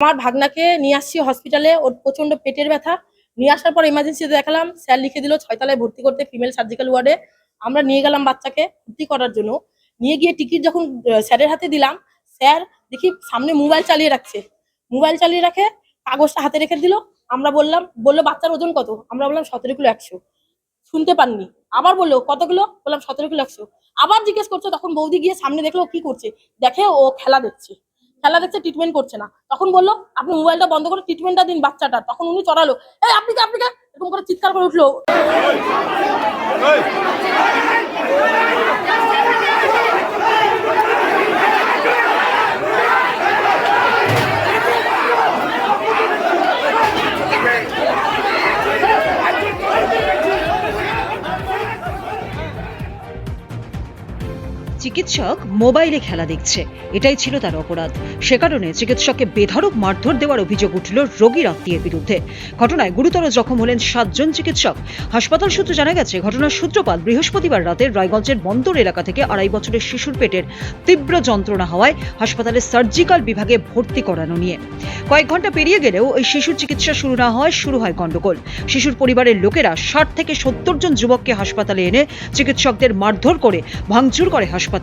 আমার ভাগনাকে নিয়ে আসছি হসপিটালে ওর প্রচণ্ড পেটের ব্যথা। নিয়ে আসার পর ইমার্জেন্সিতে দেখালাম, স্যার লিখে দিল ছয়তলায় ভর্তি করতে ফিমেল সার্জিক্যাল ওয়ার্ডে আমরা নিয়ে গেলাম বাচ্চাকে ভর্তি করার জন্য। নিয়ে গিয়ে টিকিট যখন স্যারের হাতে দিলাম, স্যার দেখি সামনে মোবাইল চালিয়ে রাখছে। মোবাইল চালিয়ে রাখে কাগজটা হাতে রেখে দিল। আমরা বললাম, বলল, বাচ্চার ওজন কত? আমরা বললাম, সতেরো কিলো একশো। শুনতে পাননি। আবার বলল, কত কিলো? বললাম, সতেরো কিলো একশো। আবার জিজ্ঞেস করছ, তখন বৌদি গিয়ে সামনে দেখল কি করছে। দেখে ও খেলা দেখছে। খেলা দেখছে ট্রিটমেন্ট করছে না তখন বলল আপনি মোবাইলটা বন্ধ করে ট্রিটমেন্টটা দিন বাচ্চাটা তখন উনি চড়ালো এই আপনি কে আপনি কে এরকম করে চিৎকার করে উঠল চিকিৎসক মোবাইলে খেলা দেখছে। এটাই ছিল তার অপরাধ। সে কারণে চিকিৎসককে বেধড়ক মারধর দেওয়ার অভিযোগ উঠল রোগীর আত্মীয়ের বিরুদ্ধে। ঘটনায় গুরুতর জখম হলেন সাতজন চিকিৎসক। হাসপাতাল সূত্রে জানা গেছে, ঘটনার সূত্রপাত বৃহস্পতিবার রাতে রায়গঞ্জের বন্দর এলাকা থেকে আড়াই বছরের শিশুর পেটের তীব্র যন্ত্রণা হওয়ায় হাসপাতালের সার্জিক্যাল বিভাগে ভর্তি করানো নিয়ে। কয়েক ঘণ্টা পেরিয়ে গেলেও ওই শিশুর চিকিৎসা শুরু না হয় শুরু হয় গণ্ডগোল শিশুর পরিবারের লোকেরা ষাট থেকে সত্তর জন যুবককে হাসপাতালে এনে চিকিৎসকদের মারধর করে ভাঙচুর করে হাসপাতাল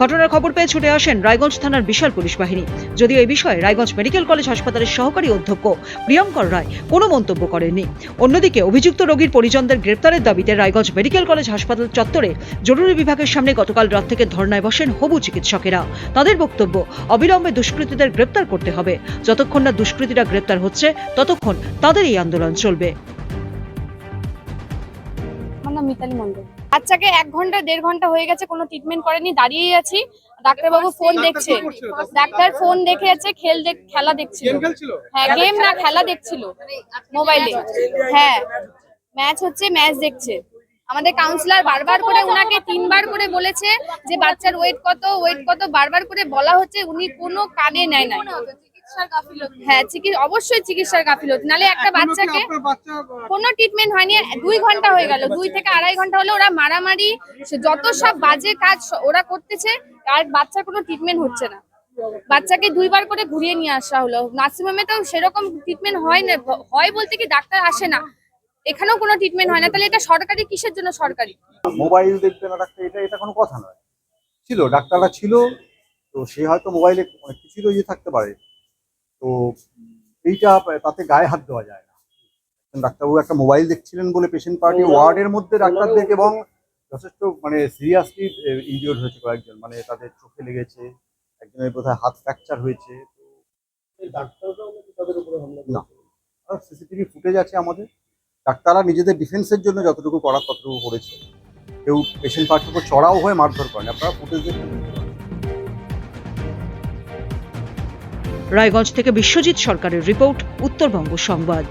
ঘটনার খবর পেয়ে ছুটে আসেন রায়গঞ্জ থানার বিশাল পুলিশ বাহিনী। যদিও এই বিষয়ে রায়গঞ্জ মেডিকেল কলেজ হাসপাতালের সহকারী অধ্যক্ষ প্রিয়ঙ্কর রায় কোনো মন্তব্য করেননি। অন্যদিকে অভিযুক্ত রোগীর পরিজনদের গ্রেপ্তারের দাবিতে রায়গঞ্জ মেডিকেল কলেজ হাসপাতাল চত্বরে জরুরি বিভাগের সামনে গতকাল রাত থেকে ধর্নায় বসেন হবু চিকিৎসকেরা। তাদের বক্তব্য, অবিলম্বে দুষ্কৃতীদের গ্রেপ্তার করতে হবে। যতক্ষণ না দুষ্কৃতীরা গ্রেপ্তার হচ্ছে, ততক্ষণ তাদের এই আন্দোলন চলবে। আমার নাম মিতালি মন্ডল বাচ্চাকে এক ঘণ্টা দেড় ঘণ্টা হয়ে গেছে কোনো ট্রিটমেন্ট করেনি দাঁড়িয়ে আছি। ডাক্তারবাবু ফোন দেখছে। ডাক্তার ফোন দেখে যাচ্ছে খেল দেখ খেলা দেখছিল। হ্যাঁ গেম না খেলা দেখছিল মোবাইলে হ্যাঁ ম্যাচ হচ্ছে। ম্যাচ দেখছে। আমাদের কাউন্সিলর বারবার করে উনাকে তিনবার করে বলেছে যে বাচ্চার ওয়েট কত ওয়েট কত বারবার করে বলা হচ্ছে উনি কোনো কানে নেয় না হ্যাঁ চিকিৎসা অবশ্যই চিকিৎসার গাফিলতি। নালে একটা বাচ্চাকে কোনো ট্রিটমেন্ট হয়নি দুই ঘণ্টা হয়ে গেল। দুই থেকে আড়াই ঘণ্টা হলে ওরা মারামারি যত সব বাজে কাজ ওরা করতেছে আর বাচ্চার কোনো ট্রিটমেন্ট হচ্ছে না। বাচ্চাকে দুইবার করে ঘুরিয়ে নিয়ে আসা হলো। নার্সিংহোমে তো সেরকম ট্রিটমেন্ট হয় না। হয় বলতে কি ডাক্তার আসে না। এখানেও কোনো ট্রিটমেন্ট হয় না। তাহলে এটা সরকারি? কিসের জন্য সরকারি? মোবাইল দেখবে না ডাক্তার এটা এটা কোনো কথা নয়। ছিল ডাক্তাররা ছিল তো সে হয়তো মোবাইলে অনেক কিছুই ইয়ে থাকতে পারে। তো এইটা তাতে গায়ে হাত দেওয়া যায় না। ডাক্তারবাবু একটা মোবাইল দেখছিলেন বলে পেশেন্ট পার্টি ওয়ার্ডের মধ্যে ডাক্তারদের এবং যথেষ্ট মানে সিরিয়াসলি ইনজিওর হয়েছে কয়েকজন। মানে তাদের চোখে লেগেছে একজনের বোধহয় হাত ফ্র্যাকচার হয়েছে। না। সিসিটিভি ফুটেজ আছে আমাদের। ডাক্তাররা নিজেদের ডিফেন্সের জন্য যতটুকু করার ততটুকু করেছে। কেউ পেশেন্ট পার্টির উপর চড়াও হয়ে মারধর করেন। আপনারা ফুটেজ দেখুন। রায়গঞ্জ থেকে বিশ্বজিৎ সরকারের রিপোর্ট উত্তরবঙ্গ সংবাদ।